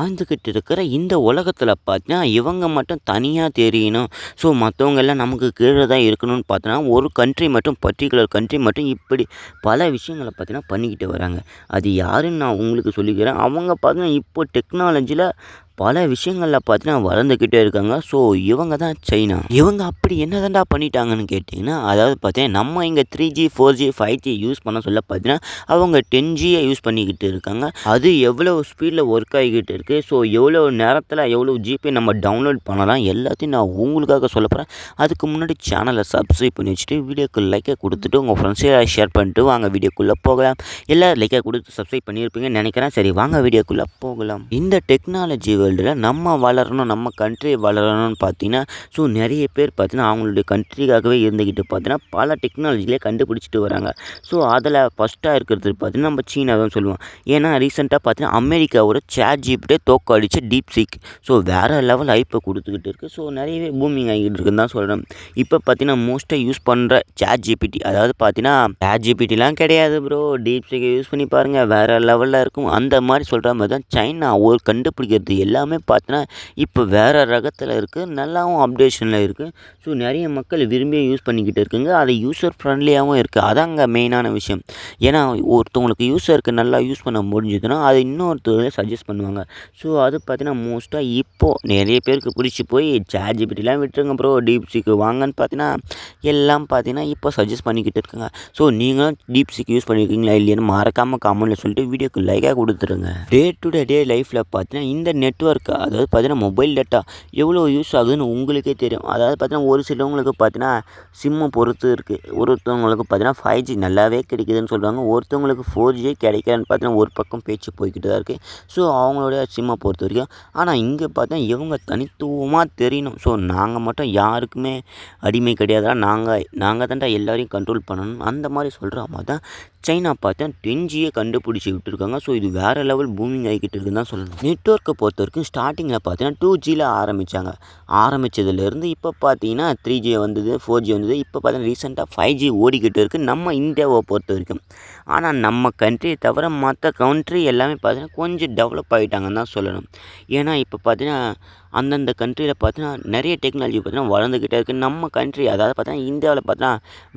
வாழ்ந்துக்கிட்டு இருக்கிற இந்த உலகத்தில் பார்த்தா இவங்க மட்டும் தனியாக தெரியணும். ஸோ மற்றவங்க எல்லாம் நமக்கு கீழே தான் இருக்கணும்னு பார்த்தோன்னா ஒரு கண்ட்ரி மட்டும் பர்டிகுலர் கண்ட்ரி மட்டும் இப்படி பல விஷயங்களை பார்த்தீங்கன்னா பண்ணிக்கிட்டு வராங்க. அது யாருன்னு நான் உங்களுக்கு சொல்லிக்கிறேன். அவங்க பார்த்தீங்கன்னா இப்போ டெக்னாலஜியில் பல விஷயங்களில் பார்த்தீங்கன்னா வளர்ந்துக்கிட்டே இருக்காங்க. ஸோ இவங்க தான் சைனா. இவங்க அப்படி என்ன தாண்டா பண்ணிட்டாங்கன்னு கேட்டிங்கன்னா அதாவது பார்த்தீங்கன்னா நம்ம இங்கே three G four G five G use பண்ண சொல்ல பார்த்தீங்கன்னா அவங்க டென் ஜியை யூஸ் பண்ணிக்கிட்டு இருக்காங்க. அது எவ்வளோ ஸ்பீடில் ஒர்க் ஆகிக்கிட்டு இருக்குது ஸோ எவ்வளோ நேரத்தில் எவ்வளோ ஜிபே நம்ம டவுன்லோட் பண்ணலாம் எல்லாத்தையும் நான் உங்களுக்காக சொல்ல போகிறேன் அதுக்கு முன்னாடி சேனலை சப்ஸ்கிரைப் பண்ணி வச்சுட்டு வீடியோக்கு லைக்கை கொடுத்துட்டு உங்கள் ஃப்ரெண்ட்ஸை ஷேர் பண்ணிட்டு வாங்க வீடியோக்குள்ளே போகலாம். எல்லோரும் லைக்கை கொடுத்து சப்ஸ்கிரைப் பண்ணியிருப்பீங்கன்னு நினைக்கிறேன். சரி வாங்க வீடியோக்குள்ளே போகலாம். இந்த டெக்னாலஜி வேர்ல்டில் நம்ம வளரணும் நம்ம கண்ட்ரி வளரணும்னு பார்த்தீங்கன்னா ஸோ நிறைய பேர் பார்த்தீங்கன்னா அவங்களுடைய கண்ட்ரிக்காகவே இருந்துக்கிட்டு பார்த்தீங்கன்னா பல டெக்னாலஜிலே கண்டுபிடிச்சிட்டு வராங்க. ஸோ அதில் ஃபஸ்ட்டாக இருக்கிறது பார்த்தீங்கன்னா நம்ம சீனா தான் சொல்லுவோம். ஏன்னா ரீசெண்டாக பார்த்தீங்கன்னா அமெரிக்காவோட சேட் ஜிபிட்டே தோக்க டீப் சீக் ஸோ வேறு லெவல் ஐப்பை கொடுத்துக்கிட்டு இருக்குது ஸோ நிறையவே பூமிங் ஆகிட்டு இருக்குன்னு தான் சொல்கிறேன் இப்போ பார்த்தீங்கன்னா மோஸ்ட்டாக யூஸ் பண்ணுற சேட் ஜிபிடி அதாவது பார்த்தீங்கன்னா சேட் ஜிபிடிலாம் கிடையாது ப்ரோ டீப் சீக்கை யூஸ் பண்ணி பாருங்கள் வேறு லெவலில் இருக்கும். அந்த மாதிரி சொல்கிற மாதிரி தான் சைனா ஒரு கண்டுபிடிக்கிறது. எல்லாமே பார்த்தீங்கன்னா இப்போ வேறு ரகத்தில் இருக்குது நல்லாவும் அப்டேஷனில் இருக்குது ஸோ நிறைய மக்கள் விரும்பி யூஸ் பண்ணிக்கிட்டு இருக்குங்க. அது யூஸர் ஃப்ரெண்ட்லியாகவும் இருக்குது அதாங்க மெயினான விஷயம். ஏன்னா ஒருத்தவங்களுக்கு யூஸருக்கு நல்லா யூஸ் பண்ண முடிஞ்சதுன்னா அது இன்னொருத்தர் சஜஸ்ட் பண்ணுவாங்க. ஸோ அது பார்த்தீங்கன்னா மோஸ்ட்டாக இப்போது நிறைய பேருக்கு பிடிச்சி போய் சேட் ஜிபிட்டிலாம் விட்டுருங்க ப்ரோ டீப்சிக்கு வாங்கன்னு பார்த்தீங்கன்னா எல்லாம் பார்த்தீங்கன்னா இப்போ சஜஸ்ட் பண்ணிக்கிட்டு இருக்காங்க. ஸோ நீங்களும் டீப் யூஸ் பண்ணியிருக்கீங்களா இல்லையான்னு மறக்காமல் கமெண்ட்டில் சொல்லிட்டு வீடியோக்கு லைக்காக கொடுத்துருங்க. டே டு டே டே லைஃப்பில் பார்த்தீங்கன்னா இந்த நெட்ஒர்க் அதாவது பார்த்தீங்கன்னா மொபைல் டேட்டா எவ்வளோ யூஸ் ஆகுதுன்னு உங்களுக்கே தெரியும். அதாவது பார்த்தீங்கன்னா ஒரு சிலவங்களுக்கு பார்த்தீங்கன்னா சிம்மை பொறுத்து இருக்குது ஒருத்தவங்களுக்கு பார்த்தீங்கன்னா ஃபைவ் ஜி நல்லாவே கிடைக்குதுன்னு சொல்கிறாங்க ஒருத்தவங்களுக்கு ஃபோர் ஜி கிடைக்கலன்னு பார்த்தீங்கன்னா ஒரு பக்கம் பேச்சு போய்கிட்டு தான் இருக்குது ஸோ அவங்களுடைய சிம்மை பொறுத்த வரைக்கும் ஆனால் இங்கே பார்த்தா இவங்க தனித்துவமாக தெரியணும். ஸோ நாங்கள் மட்டும் யாருக்குமே அடிமை கிடையாதுடா. நாங்கள் நாங்கள் தான்டா எல்லாரையும் கண்ட்ரோல் பண்ணணும். அந்த மாதிரி சொல்கிற மாதிரி தான் சைனா பார்த்தா டென் ஜியை கண்டுபிடிச்சி விட்டுருக்காங்க. ஸோ இது வேறு லெவல் பூமிங் ஆகிக்கிட்டு இருக்குன்னு தான் சொல்லணும். நெட்ஒர்க்கை பொறுத்த வரைக்கும் ஸ்டார்டிங்கில் பார்த்தீங்கன்னா டூ ஜியில் ஆரம்பித்தாங்க ஆரம்பித்ததுலேருந்து இப்போ பார்த்தீங்கன்னா த்ரீ ஜி வந்தது ஃபோர் ஜி வந்தது. இப்போ பார்த்தீங்கன்னா ரீசெண்டாக ஃபைவ் ஜி ஓடிக்கிட்டு இருக்குது நம்ம இந்தியாவை பொறுத்த வரைக்கும். ஆனால் நம்ம கண்ட்ரியை தவிர மற்ற கண்ட்ரி எல்லாமே பார்த்தீங்கன்னா கொஞ்சம் டெவலப் ஆகிட்டாங்கன்னு தான் சொல்லணும். ஏன்னா இப்போ பார்த்தீங்கன்னா அந்தந்த கண்ட்ரியில் பார்த்தீங்கன்னா நிறைய டெக்னாலஜி பார்த்தீங்கன்னா வளர்ந்துக்கிட்டே இருக்குது நம்ம கண்ட்ரி அதாவது பார்த்தீங்கன்னா இந்தியாவில் பார்த்தீங்கன்னா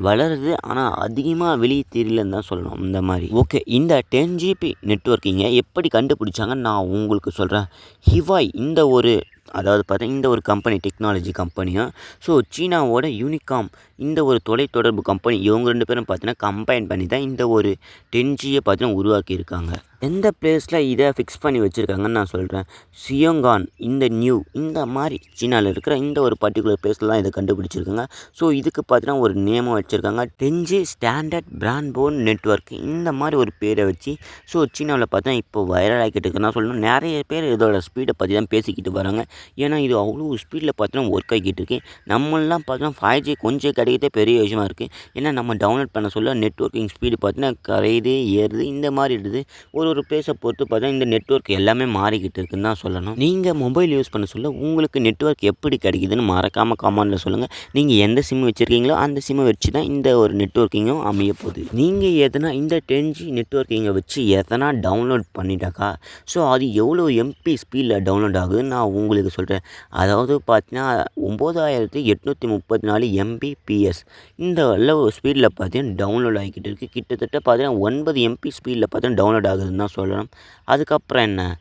வளருது. ஆனால் அதிகமாக வெளியே தெரியலன்னு தான் சொல்லணும். இந்த மாதிரி. ஓகே இந்த டென் ஜிபி நெட்ஒர்க்கிங்கை எப்படி கண்டுபிடிச்சாங்கன்னு நான் உங்களுக்கு சொல்கிறேன் ஹிவாய் இந்த ஒரு அதாவது பார்த்தீங்கன்னா இந்த ஒரு கம்பெனி டெக்னாலஜி கம்பெனியாக ஸோ சீனாவோட யூனிகாம் இந்த ஒரு தொலைத்தொடர்பு கம்பெனி இவங்க ரெண்டு பேரும் பார்த்தீங்கன்னா கம்பைன் பண்ணி தான் இந்த ஒரு டென்ஜியை பார்த்தீங்கன்னா உருவாக்கியிருக்காங்க. எந்த பிளேஸில் இதை ஃபிக்ஸ் பண்ணி வச்சுருக்காங்கன்னு நான் சொல்கிறேன் சியோங்கான் இந்த நியூ இந்த மாதிரி சீனாவில் இருக்கிற இந்த ஒரு பர்டிகுலர் பிளேஸில் தான் இதை கண்டுபிடிச்சிருக்காங்க. ஸோ இதுக்கு பார்த்தீங்கன்னா ஒரு நேமும் வச்சுருக்காங்க. டென்ஜி ஸ்டாண்டர்ட் பிராண்ட்போன் நெட்ஒர்க் இந்த மாதிரி ஒரு பேரை வச்சு. ஸோ சீனாவில் பார்த்தா இப்போ வைரல் ஆகிக்கிட்டு இருக்குன்னா சொல்லணும். நிறைய பேர் இதோட ஸ்பீடை பற்றி தான் பேசிக்கிட்டு வராங்க. ஏன்னா இது அவ்வளோ ஸ்பீடில் பார்த்தீங்கன்னா ஒர்க் ஆகிக்கிட்டு இருக்கு. நம்மளாம் பார்த்தீங்கன்னா ஃபைவ் ஜி கொஞ்சம் கிடைக்கிறதே பெரிய விஷயமா இருக்குது ஏன்னா நம்ம டவுன்லோட் பண்ண சொல்ல நெட்ஒர்க்கிங் ஸ்பீடு பார்த்தீங்கன்னா கரையுது ஏறுது இந்த மாதிரி இருக்குது ஒரு ஒரு பிளேஸை பொறுத்து பார்த்தீங்கன்னா இந்த நெட்ஒர்க் எல்லாமே மாறிக்கிட்டு இருக்குன்னு தான் சொல்லணும். நீங்கள் மொபைல் யூஸ் பண்ண சொல்ல உங்களுக்கு நெட்ஒர்க் எப்படி கிடைக்குதுன்னு மறக்காமல் கமெண்டில் சொல்லுங்கள் நீங்கள் எந்த சிம் வச்சுருக்கீங்களோ அந்த சிம்மை வச்சு தான் இந்த ஒரு நெட்ஒர்க்கிங்கும் அமைய போகுது. நீங்கள் எதனா இந்த டென் ஜி நெட்ஒர்க்கிங்கை வச்சு எதனா டவுன்லோட் பண்ணிட்டாக்கா ஸோ அது எவ்வளோ எம்பி ஸ்பீடில் டவுன்லோட் ஆகுதுன்னு நான் உங்களுக்கு சொல்கிறேன் அதாவது பார்த்தீங்கன்னா ஒம்பதாயிரத்தி எட்நூற்றி முப்பத்தி நாலு எம்பிபிஎஸ் இந்த அளவு ஸ்பீடில் பார்த்தீங்கன்னா டவுன்லோட் ஆகிக்கிட்டு இருக்குது கிட்டத்தட்ட பார்த்தீங்கன்னா ஒன்பது எம்பி ஸ்பீடில் பார்த்தீங்கன்னா டவுன்லோட் ஆகுதுன்னு தான் சொல்லணும். அதுக்கப்புறம் என்ன?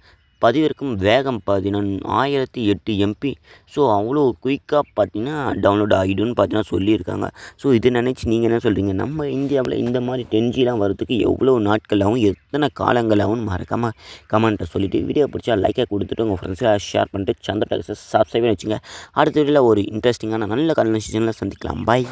பதிவிறக்கும் வேகம் பார்த்தீங்கன்னா ஆயிரத்தி எட்டு எம்பி ஸோ அவ்வளோ குயிக்காக பார்த்தீங்கன்னா டவுன்லோட் ஆகிடும்னு பார்த்தீங்கன்னா சொல்லியிருக்காங்க. ஸோ இதை நினச்சி நீங்கள் என்ன சொல்கிறீங்க நம்ம இந்தியாவில் இந்த மாதிரி டென்ஜிலாம் வரதுக்கு எவ்வளோ நாட்களாகவும் எத்தனை காலங்களாகவும் மறக்காமல் கமெண்ட்டை சொல்லிவிட்டு வீடியோ பிடிச்சா லைக்காக கொடுத்துட்டு உங்கள் ஃப்ரெண்ட்ஸை ஷேர் பண்ணிட்டு சந்திர டாக்ஸை சப்ஸ்கிரைப் பண்ணி வச்சுங்க. அடுத்த வீடியோவில் ஒரு இன்ட்ரெஸ்டிங்கான நல்ல கன்வர்சேஷனில் சந்திக்கலாம். பாய்